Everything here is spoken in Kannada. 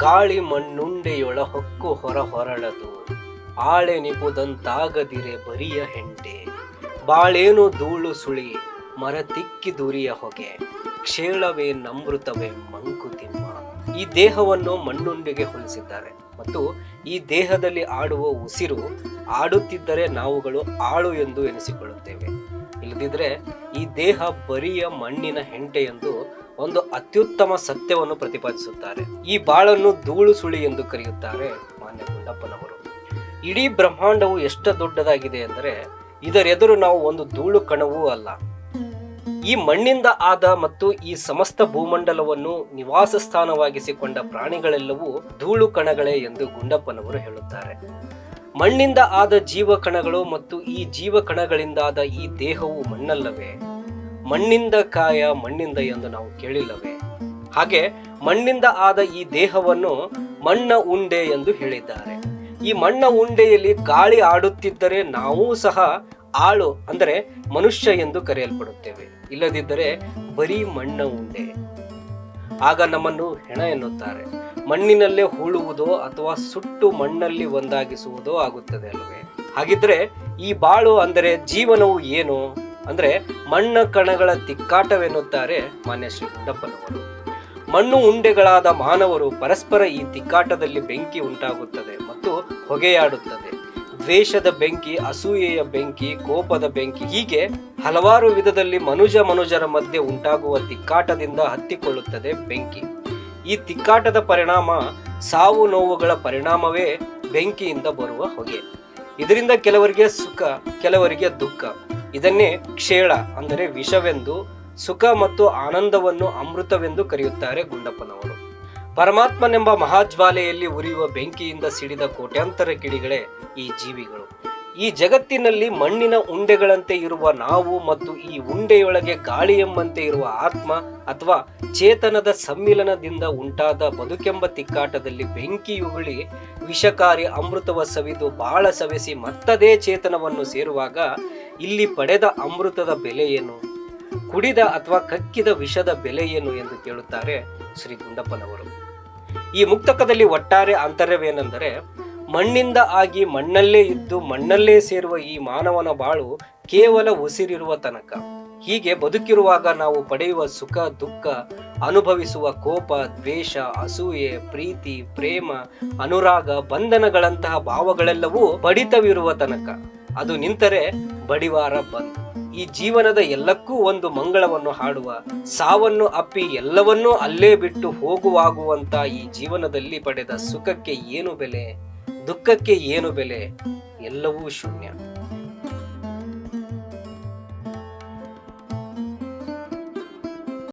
ಗಾಳಿ ಮಣ್ಣುಂಡೆಯೊಳ ಹೊಕ್ಕು ಹೊರ ಹೊರಳದು. ಆಳೆ ನಿಪುದಂತಾಗದಿರೆ ಬರಿಯ ಹೆಂಟೆ. ಬಾಳೇನು ಧೂಳು ಸುಳಿ, ಮರ ತಿಕ್ಕಿ ದುರಿಯ ಹೊಗೆ. ಕ್ಷೇಳವೇ ನಮೃತವೇ ಮಂಕುತಿಮ್ಮ ಈ ದೇಹವನ್ನು ಮಣ್ಣುಂಡೆಗೆ ಹೋಲಿಸಿದ್ದಾರೆ. ಮತ್ತು ಈ ದೇಹದಲ್ಲಿ ಆಡುವ ಉಸಿರು ಆಡುತ್ತಿದ್ದರೆ ನಾವುಗಳು ಆಳು ಎಂದು ಎನಿಸಿಕೊಳ್ಳುತ್ತೇವೆ. ಇಲ್ಲದಿದ್ರೆ ಈ ದೇಹ ಬರಿಯ ಮಣ್ಣಿನ ಹೆಂಟೆ ಎಂದು ಒಂದು ಅತ್ಯುತ್ತಮ ಸತ್ಯವನ್ನು ಪ್ರತಿಪಾದಿಸುತ್ತಾರೆ. ಈ ಬಾಳನ್ನು ಧೂಳು ಸುಳಿ ಎಂದು ಕರೆಯುತ್ತಾರೆ ಮಾನ್ಯ ಗುಂಡಪ್ಪನವರು. ಇಡೀ ಬ್ರಹ್ಮಾಂಡವು ಎಷ್ಟು ದೊಡ್ಡದಾಗಿದೆ ಎಂದರೆ, ಇದರೆದುರು ನಾವು ಒಂದು ಧೂಳು ಕಣವೂ ಅಲ್ಲ. ಈ ಮಣ್ಣಿಂದ ಆದ ಮತ್ತು ಈ ಸಮಸ್ತ ಭೂಮಂಡಲವನ್ನು ನಿವಾಸ ಸ್ಥಾನವಾಗಿಸಿಕೊಂಡ ಪ್ರಾಣಿಗಳೆಲ್ಲವೂ ಧೂಳು ಕಣಗಳೇ ಎಂದು ಗುಂಡಪ್ಪನವರು ಹೇಳುತ್ತಾರೆ. ಮಣ್ಣಿಂದ ಆದ ಜೀವ ಕಣಗಳು ಮತ್ತು ಈ ಜೀವ ಕಣಗಳಿಂದಾದ ಈ ದೇಹವು ಮಣ್ಣಲ್ಲವೇ? ಮಣ್ಣಿಂದ ಕಾಯ, ಮಣ್ಣಿಂದ ಎಂದು ನಾವು ಕೇಳಿಲ್ಲವೇ? ಹಾಗೆ ಮಣ್ಣಿಂದ ಆದ ಈ ದೇಹವನ್ನು ಮಣ್ಣ ಉಂಡೆ ಎಂದು ಹೇಳಿದ್ದಾರೆ. ಈ ಮಣ್ಣ ಉಂಡೆಯಲ್ಲಿ ಗಾಳಿ ಆಡುತ್ತಿದ್ದರೆ ನಾವೂ ಸಹ ಆಳು ಅಂದರೆ ಮನುಷ್ಯ ಎಂದು ಕರೆಯಲ್ಪಡುತ್ತೇವೆ. ಇಲ್ಲದಿದ್ದರೆ ಬರೀ ಮಣ್ಣ ಉಂಡೆ. ಆಗ ನಮ್ಮನ್ನು ಹೆಣ ಎನ್ನುತ್ತಾರೆ. ಮಣ್ಣಿನಲ್ಲೇ ಹೂಳುವುದೋ ಅಥವಾ ಸುಟ್ಟು ಮಣ್ಣಲ್ಲಿ ಒಂದಾಗಿಸುವುದೋ ಆಗುತ್ತದೆ ಅಲ್ವೇ ಹಾಗಿದ್ರೆ ಈ ಬಾಳು ಅಂದರೆ ಜೀವನವು ಏನು? ಅಂದ್ರೆ ಮಣ್ಣ ಕಣಗಳ ತಿಕ್ಕಾಟವೆನ್ನುತ್ತಾರೆ ಮಾನ್ಯ ಶ್ರೀ ಗುಂಡಪ್ಪನವರು ಮಣ್ಣು ಉಂಡೆಗಳಾದ ಮಾನವರು ಪರಸ್ಪರ ಈ ತಿಕ್ಕಾಟದಲ್ಲಿ ಬೆಂಕಿ ಉಂಟಾಗುತ್ತದೆ ಮತ್ತು ಹೊಗೆಯಾಡುತ್ತದೆ. ದ್ವೇಷದ ಬೆಂಕಿ, ಅಸೂಯೆಯ ಬೆಂಕಿ, ಕೋಪದ ಬೆಂಕಿ ಹೀಗೆ ಹಲವಾರು ವಿಧದಲ್ಲಿ ಮನುಜ ಮನುಜರ ಮಧ್ಯೆ ಉಂಟಾಗುವ ತಿಕ್ಕಾಟದಿಂದ ಹತ್ತಿಕೊಳ್ಳುತ್ತದೆ ಬೆಂಕಿ. ಈ ತಿಕ್ಕಾಟದ ಪರಿಣಾಮ ಸಾವು ನೋವುಗಳ ಪರಿಣಾಮವೇ ಬೆಂಕಿಯಿಂದ ಬರುವ ಹೊಗೆ. ಇದರಿಂದ ಕೆಲವರಿಗೆ ಸುಖ, ಕೆಲವರಿಗೆ ದುಃಖ. ಇದನ್ನೇ ಕ್ಷೇಳ ಅಂದರೆ ವಿಷವೆಂದು, ಸುಖ ಮತ್ತು ಆನಂದವನ್ನು ಅಮೃತವೆಂದು ಕರೆಯುತ್ತಾರೆ ಗುಂಡಪ್ಪನವರು. ಪರಮಾತ್ಮನೆಂಬ ಮಹಾಜ್ವಾಲೆಯಲ್ಲಿ ಉರಿಯುವ ಬೆಂಕಿಯಿಂದ ಸಿಡಿದ ಕೋಟ್ಯಾಂತರ ಕಿಡಿಗಳೇ ಈ ಜೀವಿಗಳು. ಈ ಜಗತ್ತಿನಲ್ಲಿ ಮಣ್ಣಿನ ಉಂಡೆಗಳಂತೆ ಇರುವ ನಾವು ಮತ್ತು ಈ ಉಂಡೆಯೊಳಗೆ ಗಾಳಿ ಎಂಬಂತೆ ಇರುವ ಆತ್ಮ ಅಥವಾ ಚೇತನದ ಸಮ್ಮಿಲನದಿಂದ ಉಂಟಾದ ಬದುಕೆಂಬ ತಿಕ್ಕಾಟದಲ್ಲಿ ಬೆಂಕಿಯುಗುಳಿ ವಿಷಕಾರಿ ಅಮೃತವ ಸವಿದು ಬಾಳ ಸವೆಸಿ ಮತ್ತದೇ ಚೇತನವನ್ನು ಸೇರುವಾಗ ಇಲ್ಲಿ ಪಡೆದ ಅಮೃತದ ಬೆಲೆ ಏನು? ಕುಡಿದ ಅಥವಾ ಕಕ್ಕಿದ ವಿಷದ ಬೆಲೆ ಏನು ಎಂದು ಕೇಳುತ್ತಾರೆ ಶ್ರೀ ಗುಂಡಪ್ಪನವರು. ಈ ಮುಕ್ತಕದಲ್ಲಿ ಒಟ್ಟಾರೆ ಆಂತರ್ಯವೇನೆಂದರೆ ಮಣ್ಣಿಂದ ಆಗಿ ಮಣ್ಣಲ್ಲೇ ಇದ್ದು ಮಣ್ಣಲ್ಲೇ ಸೇರುವ ಈ ಮಾನವನ ಬಾಳು ಕೇವಲ ಉಸಿರಿರುವ ತನಕ. ಹೀಗೆ ಬದುಕಿರುವಾಗ ನಾವು ಪಡೆಯುವ ಸುಖ, ದುಃಖ, ಅನುಭವಿಸುವ ಕೋಪ, ದ್ವೇಷ, ಅಸೂಯೆ, ಪ್ರೀತಿ, ಪ್ರೇಮ, ಅನುರಾಗ, ಬಂಧನಗಳಂತಹ ಭಾವಗಳೆಲ್ಲವೂ ಬಡಿತವಿರುವ ತನಕ. ಅದು ನಿಂತರೆ ಬಡಿವಾರ ಬಂದ್ ಈ ಜೀವನದ ಎಲ್ಲಕ್ಕೂ ಒಂದು ಮಂಗಳವನ್ನು ಹಾಡುವ, ಸಾವನ್ನು ಅಪ್ಪಿ ಎಲ್ಲವನ್ನೂ ಅಲ್ಲೇ ಬಿಟ್ಟು ಹೋಗುವಾಗುವಂತ ಈ ಜೀವನದಲ್ಲಿ ಪಡೆದ ಸುಖಕ್ಕೆ ಏನು ಬೆಲೆ, ದುಃಖಕ್ಕೆ ಏನು ಬೆಲೆ, ಎಲ್ಲವೂ ಶೂನ್ಯ.